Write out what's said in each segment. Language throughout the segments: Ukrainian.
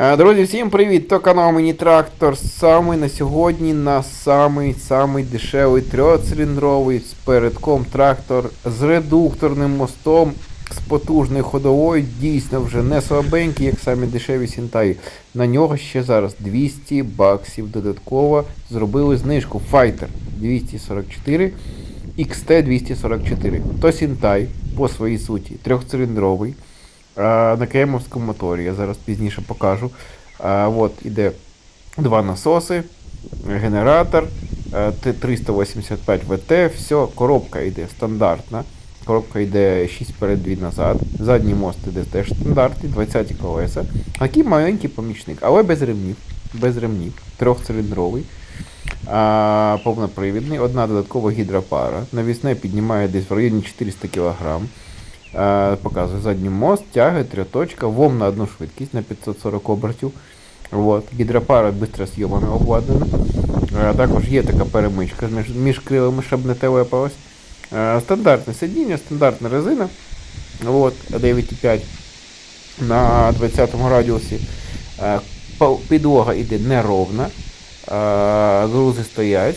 Е, Друзі, всім привіт! То канал Мені Трактор. Самий на сьогодні на самий самий дешевий трьохциліндровий з передком трактор з редукторним мостом, з потужною ходовою, дійсно вже не слабенький, як самі дешеві сінтаї. На нього ще зараз 200 баксів додатково зробили знижку. Fighter 244 XT 244. То сінтай по своїй суті трьохциліндровий. А, на кремовському моторі. Я зараз пізніше покажу. А, от іде два насоси, генератор, е, Т- 385 ВТ, все, коробка йде стандартна. Коробка йде 6 вперед, 2 назад. Задній мост іде теж стандартний, 20 колеса. Такий маленький помічник, але без ремнів. Без ремнів. Трьохциліндровий. Повнопривідний, одна додаткова гідропара. Навісне піднімає десь в районі 400 кг. Е, Показує задній мост, тяги, трьоточка, ВОМ на одну швидкість на 540 обертів. От. Гідропара бистросйомами обладнана. Е, Також є така перемичка між, між крилами, щоб не телепалось. Е, Стандартне сидіння, стандартна резина. От, 9,5 на 20 радіусі. Підлога йде неровна. Грузи стоять.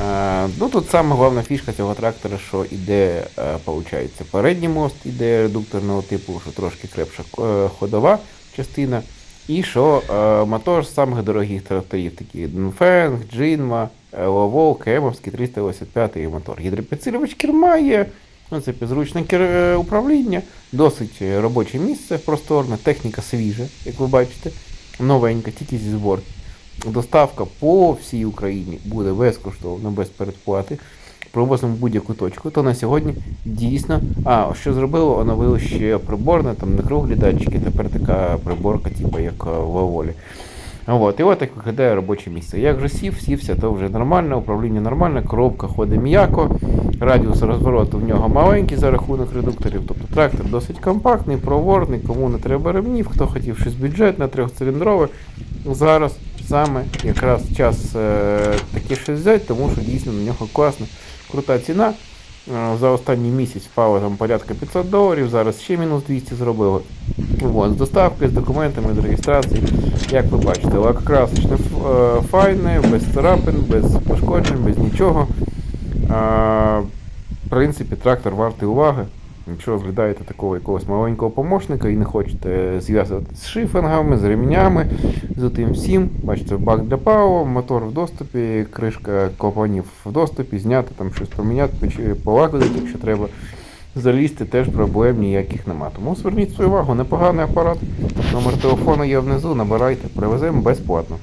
Е, Ну тут саме головна фішка цього трактора, що іде, е, получається, передній мост іде редукторного типу, що трошки крепша е, ходова частина. І що е, мотор з самих дорогих тракторів, такі Дунфенг, Джинма, е, Ловол, Кемовський 385 мотор. Гідропідсилювач керма є, ну, це підзручне е, управління, досить е, робоче місце просторне, техніка свіжа, як ви бачите, новенька, тільки зі зборки. Доставка по всій Україні буде безкоштовно, без передплати. Привозимо будь-яку точку. То на сьогодні дійсно. А, що зробили, оновили ще приборне, там не круглі датчики, тепер така приборка, типу як е, в Аволі. От, і от так виглядає робоче місце. Як вже сів, сівся, то вже нормально, управління нормальне, коробка ходить м'яко, радіус розвороту в нього маленький за рахунок редукторів. Тобто трактор досить компактний, проворний, кому не треба ремнів, хто хотів щось бюджетне, трьохциліндрове. Зараз саме якраз час е, таке щось взяти, тому що дійсно на нього класна, крута ціна. Е, За останній місяць впало там порядка 500 доларів, зараз ще мінус 200 зробили. От, з доставкою, з документами, з реєстрацією. Як ви бачите, лакокрасочне е, файне, без царапин, без пошкоджень, без нічого. В принципі, трактор вартий уваги. Якщо розглядаєте такого якогось маленького помощника і не хочете зв'язувати з шифингами, з ремнями, з тим всім, бачите, бак для паливо, мотор в доступі, кришка клапанів в доступі, зняти там щось поміняти, полагодити, якщо треба. Залізти теж проблем ніяких нема. Тому зверніть свою увагу, непоганий апарат. Номер телефону є внизу, набирайте, привеземо безплатно.